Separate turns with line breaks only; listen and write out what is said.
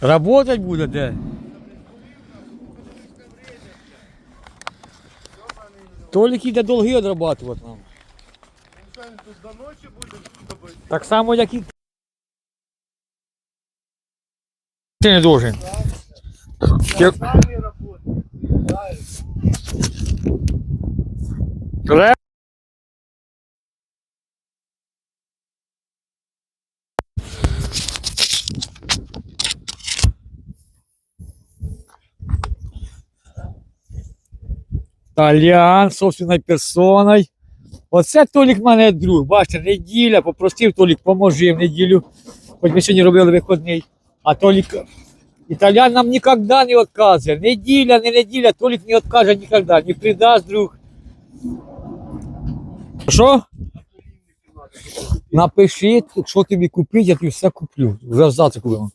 Работать буде де? Толік іде долги одрабатувати нам. Так само, як і. Ти не должен.
Самі
Толян, собственною персоною. Оце Толік в мене друг. Бачите, неділя, попросив Толік, поможи в неділю. Хоч ми сьогодні робили виходний. А Толік. Італіан нам ніколи не відказує. Неділя, не неділя, Толік не відкаже ніколи. Не придасть друг. Що? Напиши, що тобі купити, я тобі все куплю. Вже завтра купимо.